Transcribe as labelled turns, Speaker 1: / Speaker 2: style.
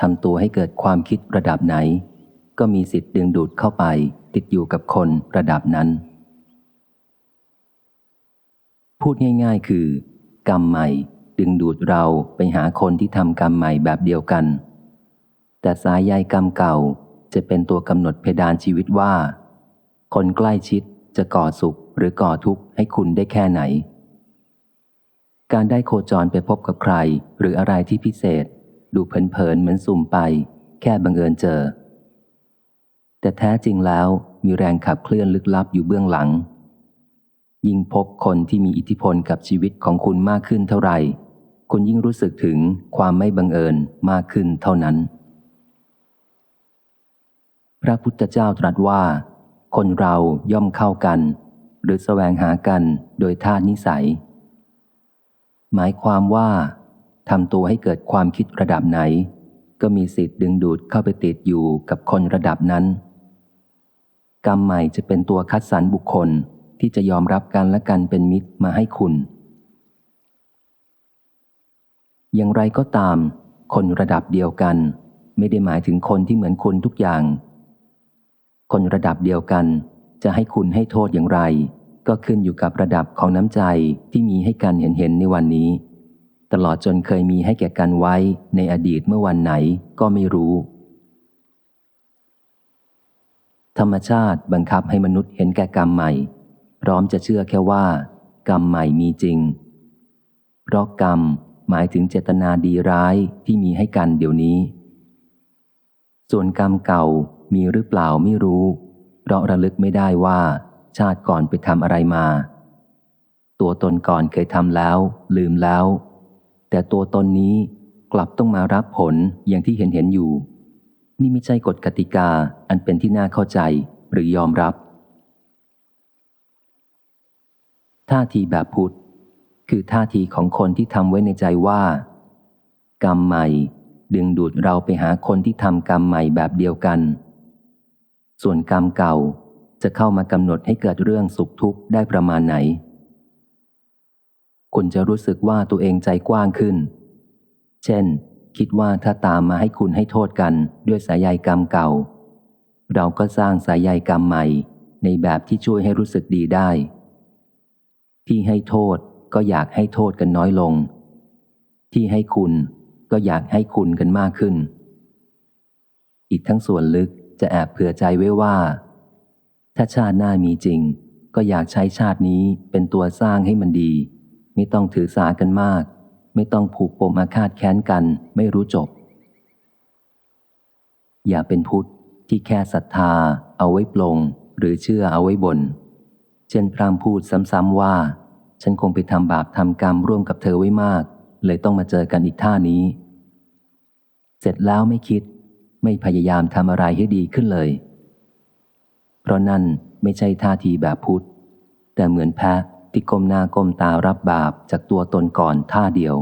Speaker 1: ทำตัวให้เกิดความคิดระดับไหน ก็มีสิทธิ์ดึงดูดเข้าไป ติดอยู่กับคนระดับนั้น พูดง่ายๆ คือ กรรมใหม่ดึงดูดเราไปหาคนที่ทำกรรมใหม่แบบเดียวกัน แต่สายใยกรรมเก่าจะเป็นตัวกำหนดเพดานชีวิตว่า คนใกล้ชิดจะก่อสุขหรือก่อทุกข์ให้คุณได้แค่ไหน การได้โคจรไปพบกับใคร หรืออะไรที่พิเศษ ดูเผินๆเหมือนสุ่มไป แค่บังเอิญเจอ แต่แท้จริงแล้วมีแรงขับเคลื่อนลึกลับอยู่เบื้องหลัง ยิ่งพบคนที่มีอิทธิพลกับชีวิตของคุณมากขึ้นเท่าไหร่ คุณยิ่งรู้สึกถึงความไม่บังเอิญมากขึ้นเท่านั้น พระพุทธเจ้าตรัสว่า คนเราย่อมเข้ากัน หรือแสวงหากันโดยท่านิสัย หมายความว่า ทำตัวให้เกิดความคิดระดับไหน ก็มีสิทธิ์ดึงดูดเข้าไปติดอยู่กับคนระดับนั้น กรรมใหม่จะเป็นตัวคัดสรรบุคคลที่จะยอมรับกันและกันเป็นมิตรมาให้คุณ อย่างไรก็ตาม คนระดับเดียวกัน ไม่ได้หมายถึงคนที่เหมือนคุณทุกอย่าง คนระดับเดียวกันจะให้คุณให้โทษอย่างไร ก็ขึ้นอยู่กับระดับของน้ำใจที่มีให้กันเห็นเห็นในวันนี้ ตลอดจนเคยมีให้แก่กันไว้ในอดีตเมื่อวันไหนก็ไม่รู้ ธรรมชาติบังคับให้มนุษย์เห็นแก่กรรมใหม่ พร้อมจะเชื่อแค่ว่า กรรมใหม่มีจริง เพราะกรรมหมายถึงเจตนาดีร้ายที่มีให้กันเดี๋ยวนี้ ส่วนกรรมเก่ามีหรือเปล่าไม่รู้ เพราะระลึกไม่ได้ว่า ชาติก่อนไปทำอะไรมา ตัวตนก่อนเคยทำแล้ว ลืมแล้ว แต่ตัวตนนี้กลับต้องมารับผลอย่างที่เห็นเห็นอยู่ นี่ไม่ใช่กฎกติกาอันเป็นที่น่าเข้าใจหรือยอมรับ ท่าทีแบบพุทธคือท่าทีของคนที่ทำไว้ในใจว่า กรรมใหม่ ดึงดูดเราไปหาคนที่ทำกรรมใหม่แบบเดียวกัน ส่วนกรรมเก่าจะเข้ามากำหนดให้เกิดเรื่องสุขทุกข์ได้ประมาณไหน คุณจะรู้สึกว่าตัวเองใจกว้างขึ้น เช่น คิดว่าถ้าตามมาให้คุณให้โทษกันด้วยสายใยกรรมเก่า เราก็สร้างสายใยกรรมใหม่ ในแบบที่ช่วยให้รู้สึกดีได้ ที่ให้โทษก็อยากให้โทษกันน้อยลง ที่ให้คุณก็อยากให้คุณกันมากขึ้น อีกทั้งส่วนลึกจะแอบเผื่อใจไว้ว่า ถ้าชาติหน้ามีจริง ก็อยากใช้ชาตินี้เป็นตัวสร้างให้มันดี ไม่ต้องถือสากันมาก ไม่ต้องผูกปมอาฆาตแค้นกันไม่รู้จบ อย่าเป็นพุทธที่แค่ศรัทธา เอาไว้ปลง หรือเชื่อเอาไว้บน เช่นพรามพูดซ้ำๆว่า ฉันคงไปทำบาปทำกรรมร่วมกับเธอไว้มาก เลยต้องมาเจอกันอีกท่านี้ เสร็จแล้วไม่คิด ไม่พยายามทำอะไรให้ดีขึ้นเลย เพราะนั่นไม่ใช่ท่าทีแบบพุทธแต่เหมือนแพะ ที่ก้มหน้าก้มตารับบาปจากตัวตนก่อนท่าเดียว